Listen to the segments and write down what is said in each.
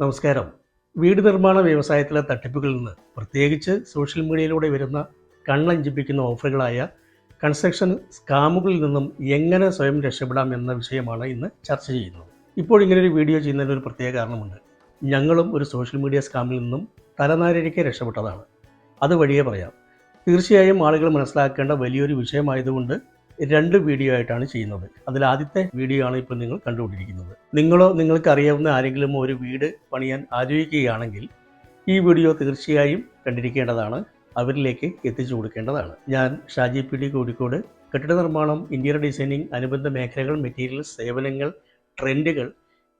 നമസ്കാരം. വീട് നിർമ്മാണ വ്യവസായത്തിലെ തട്ടിപ്പുകളിൽ നിന്ന് പ്രത്യേകിച്ച് സോഷ്യൽ മീഡിയയിലൂടെ വരുന്ന കണ്ണഞ്ചിപ്പിക്കുന്ന ഓഫറുകളായ കൺസ്ട്രക്ഷൻ സ്കാമുകളിൽ നിന്നും എങ്ങനെ സ്വയം രക്ഷപ്പെടാം എന്ന വിഷയമാണ് ഇന്ന് ചർച്ച ചെയ്യുന്നത്. ഇപ്പോൾ ഇങ്ങനൊരു വീഡിയോ ചെയ്യുന്നതിന് ഒരു പ്രത്യേക കാരണമുണ്ട്. ഞങ്ങളും ഒരു സോഷ്യൽ മീഡിയ സ്കാമിൽ നിന്നും തലനാരിഴയ്ക്ക് രക്ഷപ്പെട്ടതാണ്. അത് വഴിയേ പറയാം. തീർച്ചയായും ആളുകൾ മനസ്സിലാക്കേണ്ട വലിയൊരു വിഷയമായതുകൊണ്ട് രണ്ട് വീഡിയോ ആയിട്ടാണ് ചെയ്യുന്നത്. അതിൽ ആദ്യത്തെ വീഡിയോ ആണ് ഇപ്പോൾ നിങ്ങൾ കണ്ടുകൊണ്ടിരിക്കുന്നത്. നിങ്ങളോ നിങ്ങൾക്ക് അറിയാവുന്ന ആരെങ്കിലും ഒരു വീട് പണിയാൻ ആലോചിക്കുകയാണെങ്കിൽ ഈ വീഡിയോ തീർച്ചയായും കണ്ടിരിക്കേണ്ടതാണ്. അവരിലേക്ക് എത്തിച്ചു കൊടുക്കേണ്ടതാണ്. ഞാൻ ഷാജി പി ഡി കോഴിക്കോട് കെട്ടിട നിർമ്മാണം ഇന്റീരിയർ ഡിസൈനിങ് അനുബന്ധ മേഖലകൾ മെറ്റീരിയൽ സേവനങ്ങൾ ട്രെൻഡുകൾ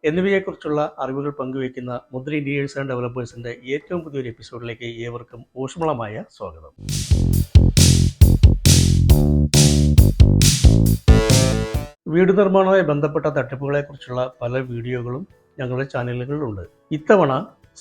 എന്നിവയെക്കുറിച്ചുള്ള അറിവുകൾ പങ്കുവയ്ക്കുന്ന മുദ്ര ഇന്റീരിയേഴ്സ് ആൻഡ് ഡെവലപ്പേഴ്സിന്റെ ഏറ്റവും പുതിയൊരു എപ്പിസോഡിലേക്ക് ഏവർക്കും ഊഷ്മളമായ സ്വാഗതം. വീട് നിർമ്മാണവുമായി ബന്ധപ്പെട്ട തട്ടിപ്പുകളെക്കുറിച്ചുള്ള പല വീഡിയോകളും ഞങ്ങളുടെ ചാനലുകളിലുണ്ട്. ഇത്തവണ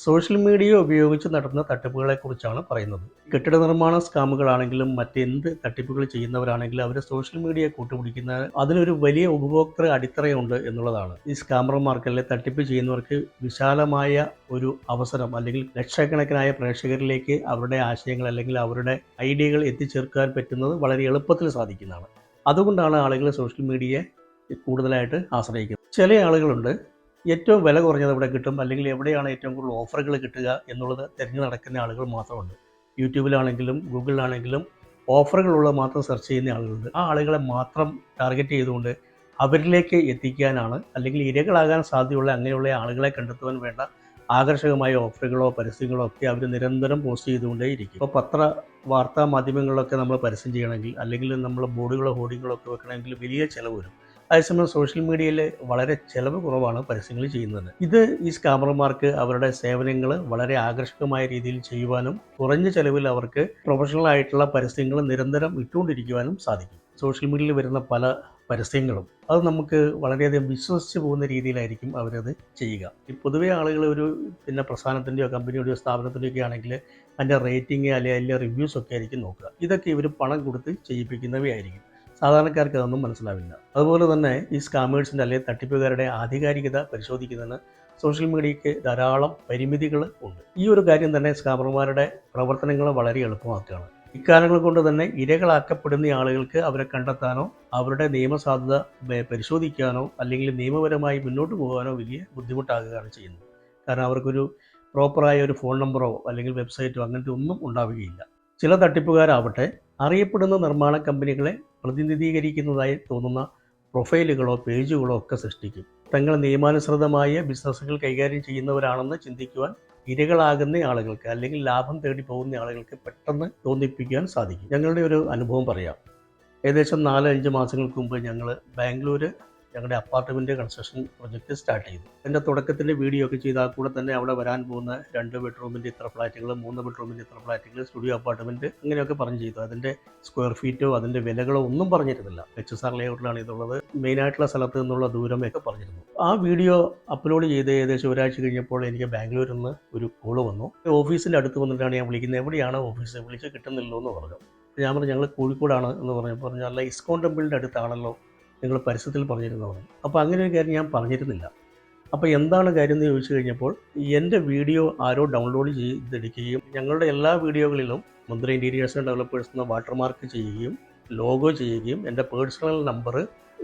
സോഷ്യൽ മീഡിയ ഉപയോഗിച്ച് നടത്തുന്ന തട്ടിപ്പുകളെക്കുറിച്ചാണ് പറയുന്നത്. കെട്ടിട നിർമ്മാണ സ്കാമുകളാണെങ്കിലും മറ്റെന്ത് തട്ടിപ്പുകൾ ചെയ്യുന്നവരാണെങ്കിലും അവർ സോഷ്യൽ മീഡിയ കൂട്ടുപിടിക്കുന്ന അതിനൊരു വലിയ ഉപഭോക്തൃ അടിത്തറയുണ്ട് എന്നുള്ളതാണ്. ഈ സ്കാമർമാർക്കല്ലെ തട്ടിപ്പ് ചെയ്യുന്നവർക്ക് വിശാലമായ ഒരു അവസരം അല്ലെങ്കിൽ ലക്ഷക്കണക്കിനായ പ്രേക്ഷകരിലേക്ക് അവരുടെ ആശയങ്ങൾ അല്ലെങ്കിൽ അവരുടെ ഐഡിയകൾ എത്തിച്ചേർക്കാൻ പറ്റുന്നത് വളരെ എളുപ്പത്തിൽ സാധിക്കുന്നതാണ്. അതുകൊണ്ടാണ് ആളുകൾ സോഷ്യൽ മീഡിയയെ കൂടുതലായിട്ട് ആശ്രയിക്കുന്നത്. ചില ആളുകളുണ്ട് ഏറ്റവും വില കുറഞ്ഞത് ഇവിടെ കിട്ടും അല്ലെങ്കിൽ എവിടെയാണ് ഏറ്റവും കൂടുതൽ ഓഫറുകൾ കിട്ടുക എന്നുള്ളത് തിരഞ്ഞു നടക്കുന്ന ആളുകൾ മാത്രമുണ്ട്. യൂട്യൂബിലാണെങ്കിലും ഗൂഗിളിലാണെങ്കിലും ഓഫറുകളുള്ള മാത്രം സെർച്ച് ചെയ്യുന്ന ആളുകളുണ്ട്. ആ ആളുകളെ മാത്രം ടാർഗറ്റ് ചെയ്തുകൊണ്ട് അവരിലേക്ക് എത്തിക്കാനാണ് അല്ലെങ്കിൽ ഇരകളാകാൻ സാധ്യതയുള്ള അങ്ങനെയുള്ള ആളുകളെ കണ്ടെത്തുവാൻ വേണ്ട ആകർഷകമായ ഓഫറുകളോ പരസ്യങ്ങളോ ഒക്കെ അവർ നിരന്തരം പോസ്റ്റ് ചെയ്തുകൊണ്ടേ ഇരിക്കും. ഇപ്പോൾ പത്ര വാർത്താ മാധ്യമങ്ങളിലൊക്കെ നമ്മൾ പരസ്യം ചെയ്യണമെങ്കിൽ അല്ലെങ്കിൽ നമ്മൾ ബോർഡുകളോ ഹോർഡിങ്ങുകളോ ഒക്കെ വെക്കണമെങ്കിൽ വലിയ ചിലവ് വരും. അതേസമയം സോഷ്യൽ മീഡിയയിൽ വളരെ ചിലവ് കുറവാണ് പരസ്യങ്ങൾ ചെയ്യുന്നത്. ഇത് ഈ സ്കാമർമാർക്ക് അവരുടെ സേവനങ്ങൾ വളരെ ആകർഷകമായ രീതിയിൽ ചെയ്യുവാനും കുറഞ്ഞ ചെലവിൽ അവർക്ക് പ്രൊഫഷണൽ ആയിട്ടുള്ള പരസ്യങ്ങൾ നിരന്തരം ഇട്ടുകൊണ്ടിരിക്കുവാനും സാധിക്കും. സോഷ്യൽ മീഡിയയിൽ വരുന്ന പല പരസ്യങ്ങളും അത് നമുക്ക് വളരെയധികം വിശ്വസിച്ച് പോകുന്ന രീതിയിലായിരിക്കും അവരത് ചെയ്യുക. ഈ പൊതുവേ ആളുകൾ ഒരു പിന്നെ പ്രസ്ഥാനത്തിന്റെയോ കമ്പനിയുടെയോ സ്ഥാപനത്തിന്റെയോ ഒക്കെ ആണെങ്കിൽ അതിന്റെ റേറ്റിംഗ് അല്ലെങ്കിൽ അതിന്റെ റിവ്യൂസ് ഒക്കെ ആയിരിക്കും നോക്കുക. ഇതൊക്കെ ഇവർ പണം കൊടുത്ത് ചെയ്യിപ്പിക്കുന്നവയായിരിക്കും. സാധാരണക്കാർക്ക് അതൊന്നും മനസ്സിലാവില്ല. അതുപോലെ തന്നെ ഈ സ്കാമേഴ്സിന്റെ അല്ലെങ്കിൽ തട്ടിപ്പുകാരുടെ ആധികാരികത പരിശോധിക്കുന്നതിന് സോഷ്യൽ മീഡിയയ്ക്ക് ധാരാളം പരിമിതികൾ ഉണ്ട്. ഈ ഒരു കാര്യം തന്നെ സ്കാമർമാരുടെ പ്രവർത്തനങ്ങൾ വളരെ എളുപ്പമാക്കുകയാണ്. ഇക്കാരണങ്ങൾ കൊണ്ട് തന്നെ ഇരകളാക്കപ്പെടുന്ന ആളുകൾക്ക് അവരെ കണ്ടെത്താനോ അവരുടെ നിയമസാധുത പരിശോധിക്കാനോ അല്ലെങ്കിൽ നിയമപരമായി മുന്നോട്ട് പോകാനോ വലിയ ബുദ്ധിമുട്ടാകുകയാണ് ചെയ്യുന്നത്. കാരണം അവർക്കൊരു പ്രോപ്പറായ ഒരു ഫോൺ നമ്പറോ അല്ലെങ്കിൽ വെബ്സൈറ്റോ അങ്ങനത്തെ ഒന്നും ഉണ്ടാവുകയില്ല. ചില തട്ടിപ്പുകാരാവട്ടെ അറിയപ്പെടുന്ന നിർമ്മാണ കമ്പനികളെ പ്രതിനിധീകരിക്കുന്നതായി തോന്നുന്ന പ്രൊഫൈലുകളോ പേജുകളോ ഒക്കെ സൃഷ്ടിക്കും. തങ്ങൾ നിയമാനുസൃതമായ ബിസിനസ്സുകൾ കൈകാര്യം ചെയ്യുന്നവരാണെന്ന് ചിന്തിക്കുവാൻ ഇരകളാകുന്ന ആളുകൾക്ക് അല്ലെങ്കിൽ ലാഭം തേടി പോകുന്ന ആളുകൾക്ക് പെട്ടെന്ന് തോന്നിപ്പിക്കാൻ സാധിക്കും. ഞങ്ങളുടെ ഒരു അനുഭവം പറയാം. ഏകദേശം നാല് അഞ്ച് മാസങ്ങൾക്ക് മുമ്പ് ഞങ്ങൾ ബാംഗ്ലൂർ ഞങ്ങളുടെ അപ്പാർട്ട്മെന്റ് കൺസ്ട്രക്ഷൻ പ്രൊജക്റ്റ് സ്റ്റാർട്ട് ചെയ്തു. എന്റെ തുടക്കത്തിന്റെ വീഡിയോ ഒക്കെ ചെയ്താൽ കൂടെ തന്നെ അവിടെ വരാൻ പോകുന്ന രണ്ട് ബെഡ്റൂമിന്റെ ഇത്ര ഫ്ലാറ്റുകൾ മൂന്ന് ബെഡ്റൂമിന്റെ ഇത്ര ഫ്ലാറ്റുകൾ സ്റ്റുഡിയോ അപ്പാർട്ട്മെന്റ് അങ്ങനെയൊക്കെ പറഞ്ഞു ചെയ്തു. അതിന്റെ സ്ക്വയർ ഫീറ്റോ അതിന്റെ വിലകളോ ഒന്നും പറഞ്ഞിരുന്നില്ല. എച്ച് എസ് ആർ ലേഔട്ടിലാണ് ഇതുള്ളത് മെയിനായിട്ടുള്ള സ്ഥലത്ത് നിന്നുള്ള ദൂരമൊക്കെ പറഞ്ഞിരുന്നു. ആ വീഡിയോ അപ്ലോഡ് ചെയ്ത് ഏകദേശം ഒരാഴ്ച കഴിഞ്ഞപ്പോൾ എനിക്ക് ബാംഗ്ലൂരിൽ നിന്ന് ഒരു കോൾ വന്നു. ഓഫീസിന്റെ അടുത്ത് വന്നിട്ടാണ് ഞാൻ വിളിക്കുന്നത്. എവിടെയാണ് ഓഫീസ്? വിളിച്ച് കിട്ടുന്നില്ലോ എന്ന് പറഞ്ഞു. ഞാൻ പറഞ്ഞു ഞങ്ങൾ കോഴിക്കോടാണ് എന്ന് പറഞ്ഞു. പറഞ്ഞാൽ ഇസ്കോൺ ടെമ്പിളിന്റെ അടുത്താണല്ലോ. നിങ്ങൾ പരസ്യത്തിൽ പറഞ്ഞിരുന്നതാണ്. അപ്പോൾ അങ്ങനെ ഒരു കാര്യം ഞാൻ പറഞ്ഞിരുന്നില്ല. അപ്പോൾ എന്താണ് കാര്യം എന്ന് ചോദിച്ചു കഴിഞ്ഞപ്പോൾ എന്റെ വീഡിയോ ആരോ ഡൗൺലോഡ് ചെയ്തെടുക്കുകയും ഞങ്ങളുടെ എല്ലാ വീഡിയോകളിലും മന്ത്രി ഇന്റീരിയേഴ്സ് ഡെവലപ്പേഴ്സ് എന്ന വാട്ടർമാർക്ക് ചെയ്യുകയും ലോഗോ ചെയ്യുകയും എന്റെ പേഴ്സണൽ നമ്പർ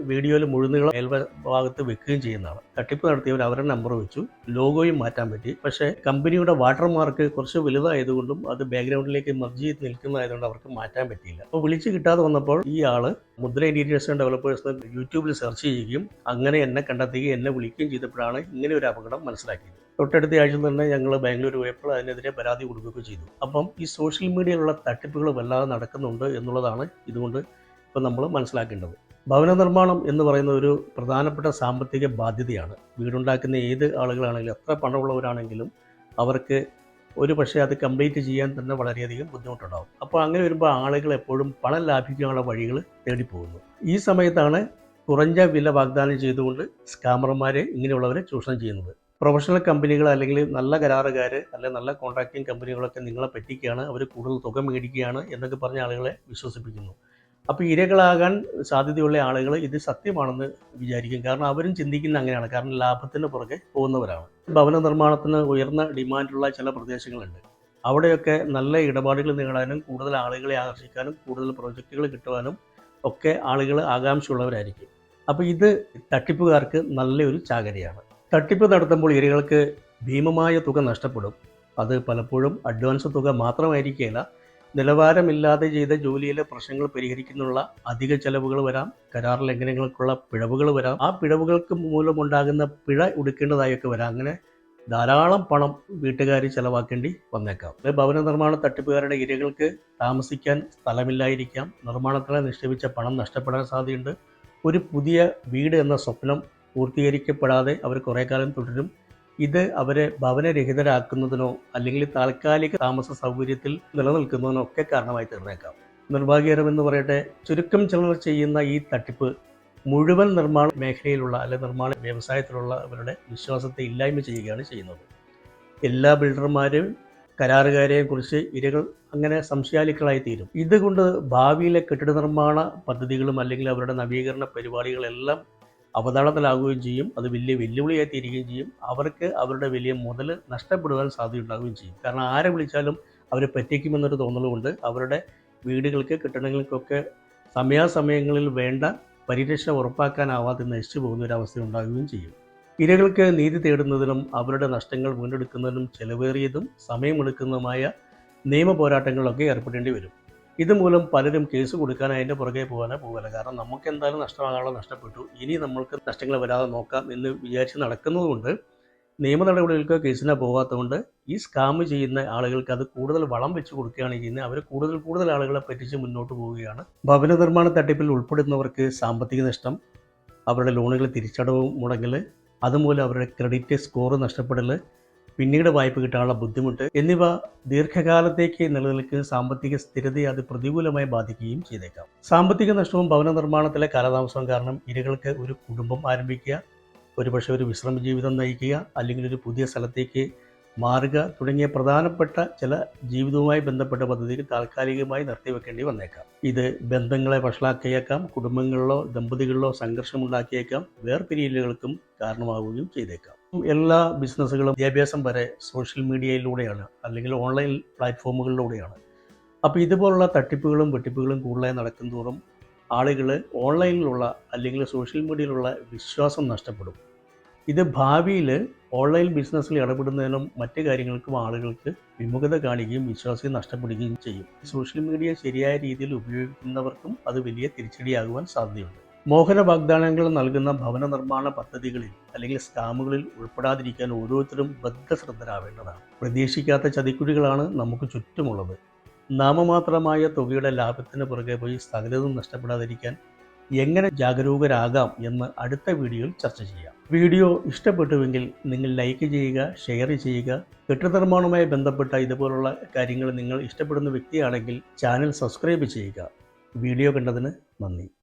വീഡിയോയിൽ മുഴുനീളം മേൽഭാഗത്ത് വെക്കുകയും ചെയ്യുന്നതാണ്. തട്ടിപ്പ് നടത്തിയവർ അവരുടെ നമ്പർ വെച്ചു. ലോഗോയും മാറ്റാൻ പറ്റി. പക്ഷേ കമ്പനിയുടെ വാട്ടർമാർക്ക് കുറച്ച് വലുതായതുകൊണ്ടും അത് ബാക്ക്ഗ്രൗണ്ടിലേക്ക് മർജ് ചെയ്ത് നിൽക്കുന്നതായതുകൊണ്ട് അവർക്ക് മാറ്റാൻ പറ്റിയില്ല. അപ്പോൾ വിളിച്ച് കിട്ടാതെ വന്നപ്പോൾ ഈ ആൾ മുദ്ര ഇന്റീരിയേഴ്സ് ആൻഡ് ഡെവലപ്പേഴ്സ് യൂട്യൂബിൽ സെർച്ച് ചെയ്യുകയും അങ്ങനെ എന്നെ കണ്ടെത്തുകയും എന്നെ വിളിക്കുകയും ചെയ്തപ്പോഴാണ് ഇങ്ങനെ ഒരു അപകടം മനസ്സിലാക്കിയത്. തൊട്ടടുത്ത ആഴ്ച തന്നെ ഞങ്ങൾ ബാംഗ്ലൂർ പോയപ്പോൾ അതിനെതിരെ പരാതി കൊടുക്കുകയൊക്കെ ചെയ്തു. അപ്പം ഈ സോഷ്യൽ മീഡിയയിലുള്ള തട്ടിപ്പുകൾ വല്ലാതെ നടക്കുന്നുണ്ട് എന്നുള്ളതാണ് ഇതുകൊണ്ട് ഇപ്പം നമ്മൾ മനസ്സിലാക്കേണ്ടത്. ഭവന നിർമ്മാണം എന്ന് പറയുന്ന ഒരു പ്രധാനപ്പെട്ട സാമ്പത്തിക ബാധ്യതയാണ്. വീടുണ്ടാക്കുന്ന ഏത് ആളുകളാണെങ്കിലും എത്ര പണമുള്ളവരാണെങ്കിലും അവർക്ക് ഒരു പക്ഷേ അത് കംപ്ലീറ്റ് ചെയ്യാൻ തന്നെ വളരെയധികം ബുദ്ധിമുട്ടുണ്ടാകും അപ്പോൾ അങ്ങനെ വരുമ്പോൾ ആളുകൾ എപ്പോഴും പണം ലാഭിക്കാനുള്ള വഴികൾ തേടിപ്പോകുന്നു. ഈ സമയത്താണ് കുറഞ്ഞ വില വാഗ്ദാനം ചെയ്തുകൊണ്ട് സ്കാമർമാരെ ഇങ്ങനെയുള്ളവരെ ചൂഷണം ചെയ്യുന്നത്. പ്രൊഫഷണൽ കമ്പനികൾ അല്ലെങ്കിൽ നല്ല കരാറുകാർ അല്ലെങ്കിൽ നല്ല കോൺട്രാക്റ്റിംഗ് കമ്പനികളൊക്കെ നിങ്ങളെ പറ്റിക്കുകയാണ്. അവർ കൂടുതൽ തുക മേടിക്കുകയാണ് എന്നൊക്കെ പറഞ്ഞ ആളുകളെ വിശ്വസിപ്പിക്കുന്നു. അപ്പോൾ ഇരകളാകാൻ സാധ്യതയുള്ള ആളുകൾ ഇത് സത്യമാണെന്ന് വിചാരിക്കും. കാരണം അവരും ചിന്തിക്കുന്ന അങ്ങനെയാണ്. കാരണം ലാഭത്തിന് പുറകെ പോകുന്നവരാണ്. ഭവന നിർമ്മാണത്തിന് ഉയർന്ന ഡിമാൻഡുള്ള ചില പ്രദേശങ്ങളുണ്ട്. അവിടെയൊക്കെ നല്ല ഇടപാടുകൾ നേടാനും കൂടുതൽ ആളുകളെ ആകർഷിക്കാനും കൂടുതൽ പ്രോജക്റ്റുകൾ കിട്ടുവാനും ഒക്കെ ആളുകൾ ആകാംക്ഷയുള്ളവരായിരിക്കും. അപ്പോൾ ഇത് തട്ടിപ്പുകാർക്ക് നല്ലൊരു ചാകരയാണ്. തട്ടിപ്പ് നടത്തുമ്പോൾ ഇരകൾക്ക് ഭീമമായ തുക നഷ്ടപ്പെടും. അത് പലപ്പോഴും അഡ്വാൻസ് തുക മാത്രമായിരിക്കില്ല നിലവാരമില്ലാതെ ചെയ്ത ജോലിയിലെ പ്രശ്നങ്ങൾ പരിഹരിക്കുന്നുള്ള അധിക ചെലവുകൾ വരാം. കരാർ ലംഘനങ്ങൾക്കുള്ള പിഴവുകൾ വരാം. ആ പിഴവുകൾക്ക് മൂലമുണ്ടാകുന്ന പിഴ ഉടുക്കേണ്ടതായൊക്കെ വരാം. അങ്ങനെ ധാരാളം പണം വീട്ടുകാർ ചെലവാക്കേണ്ടി വന്നേക്കാം. ഭവന നിർമ്മാണ തട്ടിപ്പുകാരുടെ ഇരകൾക്ക് താമസിക്കാൻ സ്ഥലമില്ലായിരിക്കാം. നിർമ്മാണത്തിന് നിക്ഷേപിച്ച പണം നഷ്ടപ്പെടാൻ സാധ്യതയുണ്ട്. ഒരു പുതിയ വീട് എന്ന സ്വപ്നം പൂർത്തീകരിക്കപ്പെടാതെ അവർ കുറേ കാലം തുടരും. ഇത് അവരെ ഭവനരഹിതരാക്കുന്നതിനോ അല്ലെങ്കിൽ താൽക്കാലിക താമസ സൗകര്യത്തിൽ നിലനിൽക്കുന്നതിനോ ഒക്കെ കാരണമായി തീർന്നേക്കാം. നിർഭാഗ്യകരമെന്ന് പറയട്ടെ ചുരുക്കം ചിലർ ചെയ്യുന്ന ഈ തട്ടിപ്പ് മുഴുവൻ നിർമ്മാണ മേഖലയിലുള്ള അല്ലെ നിർമ്മാണ വ്യവസായത്തിലുള്ള അവരുടെ വിശ്വാസത്തെ ഇല്ലായ്മ ചെയ്യുകയാണ് ചെയ്യുന്നത്. എല്ലാ ബിൽഡർമാരെയും കരാറുകാരെയും കുറിച്ച് ഇരകൾ അങ്ങനെ സംശയാലുക്കളായി തീരും. ഇതുകൊണ്ട് ഭാവിയിലെ കെട്ടിട നിർമ്മാണ പദ്ധതികളും അല്ലെങ്കിൽ അവരുടെ നവീകരണ പരിപാടികളെല്ലാം അവതാളത്തിലാകുകയും ചെയ്യും. അത് വലിയ വെല്ലുവിളിയായി തീരുകയും ചെയ്യും. അവർക്ക് അവരുടെ വലിയ മുതൽ നഷ്ടപ്പെടുവാൻ സാധ്യതയുണ്ടാകുകയും ചെയ്യും. കാരണം ആരെ വിളിച്ചാലും അവരെ പറ്റിക്കുമെന്നൊരു തോന്നലുകൊണ്ട് അവരുടെ വീടുകൾക്ക് കെട്ടിടങ്ങൾക്കൊക്കെ സമയാസമയങ്ങളിൽ വേണ്ട പരിരക്ഷ ഉറപ്പാക്കാനാവാതെ നശിച്ചു പോകുന്ന ഒരു അവസ്ഥ ഉണ്ടാകുകയും ചെയ്യും. ഇരകൾക്ക് നീതി തേടുന്നതിനും അവരുടെ നഷ്ടങ്ങൾ വീണ്ടെടുക്കുന്നതിനും ചെലവേറിയതും സമയമെടുക്കുന്നതുമായ നിയമ പോരാട്ടങ്ങളിലൊക്കെ ഏർപ്പെടേണ്ടി വരും. ഇതുമൂലം പലരും കേസ് കൊടുക്കാൻ അതിന്റെ പുറകെ പോകാനേ പോകില്ല കാരണം നമുക്ക് എന്തായാലും നഷ്ടമാകാനുള്ള നഷ്ടപ്പെട്ടു. ഇനി നമ്മൾക്ക് നഷ്ടങ്ങൾ വരാതെ നോക്കാം എന്ന് വിചാരിച്ച് നടക്കുന്നതുകൊണ്ട് നിയമ നടപടികൾക്ക് കേസിനെ പോകാത്തതുകൊണ്ട് ഈ സ്കാം ചെയ്യുന്ന ആളുകൾക്ക് അത് കൂടുതൽ വളം വെച്ച് കൊടുക്കുകയാണ് ചെയ്യുന്നത്. അവർ കൂടുതൽ കൂടുതൽ ആളുകളെ പറ്റിച്ച് മുന്നോട്ട് പോവുകയാണ്. ഭവന നിർമ്മാണ തട്ടിപ്പിൽ ഉൾപ്പെടുന്നവർക്ക് സാമ്പത്തിക നഷ്ടം അവരുടെ ലോണുകൾ തിരിച്ചടവ് മുടങ്ങൽ അതുമൂലം അവരുടെ ക്രെഡിറ്റ് സ്കോർ നഷ്ടപ്പെടൽ പിന്നീട് വായ്പ കിട്ടാനുള്ള ബുദ്ധിമുട്ട് എന്നിവ ദീർഘകാലത്തേക്ക് നിലനിൽക്കുന്ന സാമ്പത്തിക സ്ഥിരതയെ അത് പ്രതികൂലമായി ബാധിക്കുകയും ചെയ്തേക്കാം. സാമ്പത്തിക നഷ്ടവും ഭവന നിർമ്മാണത്തിലെ കാലതാമസവും കാരണം ഇരകൾക്ക് ഒരു കുടുംബം ആരംഭിക്കുക ഒരുപക്ഷെ ഒരു വിശ്രമ ജീവിതം നയിക്കുക അല്ലെങ്കിൽ ഒരു പുതിയ സ്ഥലത്തേക്ക് മാറുക തുടങ്ങിയ പ്രധാനപ്പെട്ട ചില ജീവിതവുമായി ബന്ധപ്പെട്ട പദ്ധതികൾ താൽക്കാലികമായി നിർത്തിവെക്കേണ്ടി വന്നേക്കാം. ഇത് ബന്ധങ്ങളെ വഷളാക്കിയേക്കാം കുടുംബങ്ങളിലോ ദമ്പതികളിലോ സംഘർഷമുണ്ടാക്കിയേക്കാം വേർപിരിയലുകൾക്കും കാരണമാവുകയും ചെയ്തേക്കാം. എല്ലാ ബിസിനസ്സുകളും വിദ്യാഭ്യാസം വരെ സോഷ്യൽ മീഡിയയിലൂടെയാണ് അല്ലെങ്കിൽ ഓൺലൈൻ പ്ലാറ്റ്ഫോമുകളിലൂടെയാണ്. അപ്പോൾ ഇതുപോലുള്ള തട്ടിപ്പുകളും വെട്ടിപ്പുകളും കൂടുതലായി നടക്കുന്തോറും ആളുകൾ ഓൺലൈനിലുള്ള അല്ലെങ്കിൽ സോഷ്യൽ മീഡിയയിലുള്ള വിശ്വാസം നഷ്ടപ്പെടും. ഇത് ഭാവിയിൽ ഓൺലൈൻ ബിസിനസ്സിൽ ഇടപെടുന്നതിനും മറ്റ് കാര്യങ്ങൾക്കും ആളുകൾക്ക് വിമുഖത കാണിക്കുകയും വിശ്വാസം നഷ്ടപ്പെടുകയും ചെയ്യും. സോഷ്യൽ മീഡിയ ശരിയായ രീതിയിൽ ഉപയോഗിക്കുന്നവർക്കും അത് വലിയ തിരിച്ചടിയാകുവാൻ സാധ്യതയുണ്ട്. മോഹന വാഗ്ദാനങ്ങൾ നൽകുന്ന ഭവന നിർമ്മാണ പദ്ധതികളിൽ അല്ലെങ്കിൽ സ്കാമുകളിൽ ഉൾപ്പെടാതിരിക്കാൻ ഓരോരുത്തരും ബദ്ധശ്രദ്ധരാവേണ്ടതാണ്. പ്രതീക്ഷിക്കാത്ത ചതിക്കുഴികളാണ് നമുക്ക് ചുറ്റുമുള്ളത്. നാമമാത്രമായ തുകയുടെ ലാഭത്തിന് പുറകെ പോയി സകലതും നഷ്ടപ്പെടാതിരിക്കാൻ എങ്ങനെ ജാഗരൂകരാകാം എന്ന് അടുത്ത വീഡിയോയിൽ ചർച്ച ചെയ്യാം. വീഡിയോ ഇഷ്ടപ്പെട്ടുവെങ്കിൽ നിങ്ങൾ ലൈക്ക് ചെയ്യുക ഷെയർ ചെയ്യുക. കെട്ടിടനിർമ്മാണവുമായി ബന്ധപ്പെട്ട ഇതുപോലുള്ള കാര്യങ്ങൾ നിങ്ങൾ ഇഷ്ടപ്പെടുന്ന വ്യക്തിയാണെങ്കിൽ ചാനൽ സബ്സ്ക്രൈബ് ചെയ്യുക. വീഡിയോ കണ്ടതിന് നന്ദി.